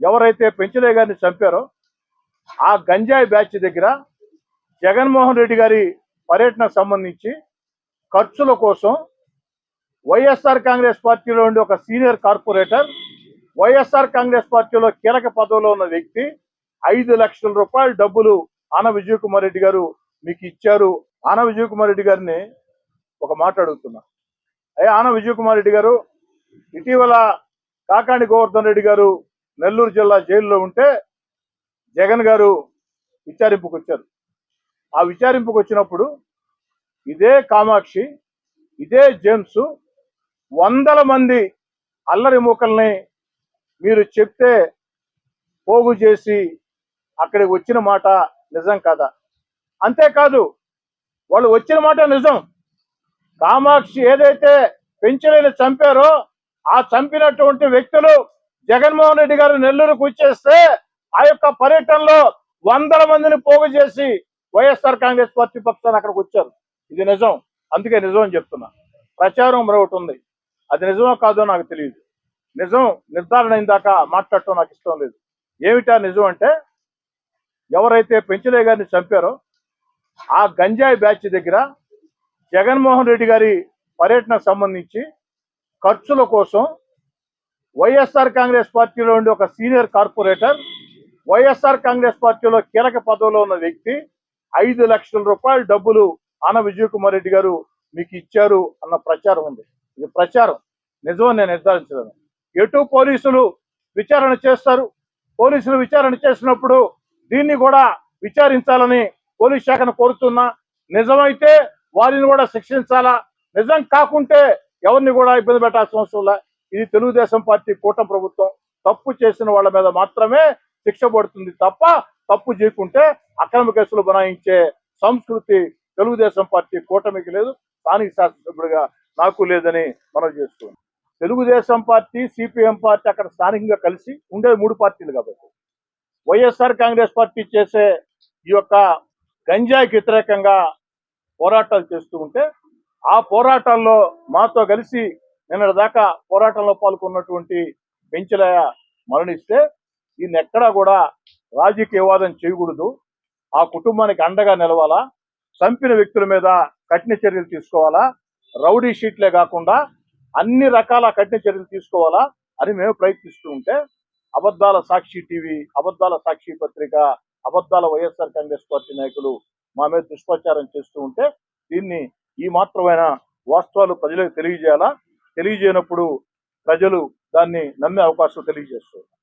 ఎవరైతే పెంచలే గారిని చంపారో ఆ గంజాయి బ్యాచ్ దగ్గర జగన్మోహన్ రెడ్డి గారి పర్యటనకు సంబంధించి ఖర్చుల కోసం వైఎస్ఆర్ కాంగ్రెస్ పార్టీలో ఉండే ఒక సీనియర్ కార్పొరేటర్ వైఎస్ఆర్ కాంగ్రెస్ పార్టీలో కీలక పదవిలో ఉన్న వ్యక్తి ఐదు లక్షల రూపాయల డబ్బులు ఆన విజయ్ కుమార్ రెడ్డి గారు మీకు ఇచ్చారు. ఆన విజయ్ కుమార్ రెడ్డి గారిని ఒక మాట అడుగుతున్నా. అయ్యా ఆన విజయ్ కుమార్ రెడ్డి గారు ఇటీవల కాకాణి గోవర్ధన్ రెడ్డి గారు నెల్లూరు జిల్లా జైల్లో ఉంటే జగన్ గారు విచారింపుకు వచ్చారు. ఆ విచారింపుకు వచ్చినప్పుడు ఇదే కామాక్షి ఇదే జేమ్స్ వందల మంది అల్లరి మూకల్ని మీరు చెప్తే పోగు చేసి అక్కడికి వచ్చిన మాట నిజం కదా? అంతేకాదు వాళ్ళు వచ్చిన మాట నిజం. కామాక్షి ఏదైతే పెంచలేని చంపారో ఆ చంపినటువంటి వ్యక్తులు జగన్మోహన్ రెడ్డి గారు నెల్లూరుకు వచ్చేస్తే ఆ యొక్క పర్యటనలో వందల మందిని పోగు చేసి వైఎస్ఆర్ కాంగ్రెస్ పార్టీ పక్షాన్ని అక్కడికి వచ్చారు. ఇది నిజం. అందుకే నిజం అని చెప్తున్నా. ప్రచారం మరొకటి ఉంది. అది నిజమో కాదో నాకు తెలియదు. నిజం నిర్ధారణ అయిన మాట్లాడటం నాకు ఇష్టం లేదు. ఏమిటా నిజం అంటే ఎవరైతే పెంచలే గారిని చంపారో ఆ గంజాయి బ్యాచ్ దగ్గర జగన్మోహన్ రెడ్డి గారి పర్యటనకు సంబంధించి ఖర్చుల కోసం వైఎస్ఆర్ కాంగ్రెస్ పార్టీలో ఉండే ఒక సీనియర్ కార్పొరేటర్ వైఎస్ఆర్ కాంగ్రెస్ పార్టీలో కీలక పదవిలో ఉన్న వ్యక్తి ఐదు లక్షల రూపాయల డబ్బులు ఆన విజయ్ కుమార్ రెడ్డి గారు మీకు ఇచ్చారు అన్న ప్రచారం ఉంది. ఇది ప్రచారం. నిజం నేను నిర్ధారించలేను. ఎటు పోలీసులు విచారణ చేస్తారు? పోలీసులు విచారణ చేసినప్పుడు దీన్ని కూడా విచారించాలని పోలీస్ శాఖను కోరుతున్నా. నిజమైతే వారిని కూడా శిక్షించాలా? నిజం కాకుంటే ఎవరిని కూడా ఇబ్బంది పెట్టాల్సిన అవసరం లే ఇది తెలుగుదేశం పార్టీ కూటమి ప్రభుత్వం తప్పు చేసిన వాళ్ళ మీద మాత్రమే శిక్ష పడుతుంది తప్ప తప్పు చేయకుంటే అక్రమ కేసులు బనాయించే సంస్కృతి తెలుగుదేశం పార్టీ కూటమికి లేదు స్థానిక శాసనసభ్యుడిగా నాకు లేదని మనం చేస్తున్నాం తెలుగుదేశం పార్టీ సిపిఎం పార్టీ అక్కడ స్థానికంగా కలిసి ఉండే మూడు పార్టీలు కాబట్టి. వైఎస్ఆర్ కాంగ్రెస్ పార్టీ చేసే ఈ యొక్క గంజాయికి వ్యతిరేకంగా పోరాటాలు చేస్తూ ఉంటే ఆ పోరాటాల్లో మాతో కలిసి నిన్నటి దాకా పోరాటంలో పాల్గొన్నటువంటి బెంచ్లయ మరణిస్తే దీన్ని ఎక్కడా కూడా రాజకీయవాదం చేయకూడదు. ఆ కుటుంబానికి అండగా నిలవాలా? చంపిన వ్యక్తుల మీద కఠిన చర్యలు తీసుకోవాలా? రౌడీ షీట్లే కాకుండా అన్ని రకాల కఠిన చర్యలు తీసుకోవాలా అని మేము ప్రయత్నిస్తూ ఉంటే అబద్ధాల సాక్షి టీవీ అబద్ధాల సాక్షి పత్రిక అబద్ధాల వైఎస్ఆర్ కాంగ్రెస్ పార్టీ నాయకులు మా మీద దుష్ప్రచారం చేస్తూ ఉంటే దీన్ని ఈ మాత్రమైన వాస్తవాలు ప్రజలకు తెలియజేయాలా? తెలియజేయనప్పుడు ప్రజలు దాన్ని నమ్మే అవకాశం తెలియజేస్తుంది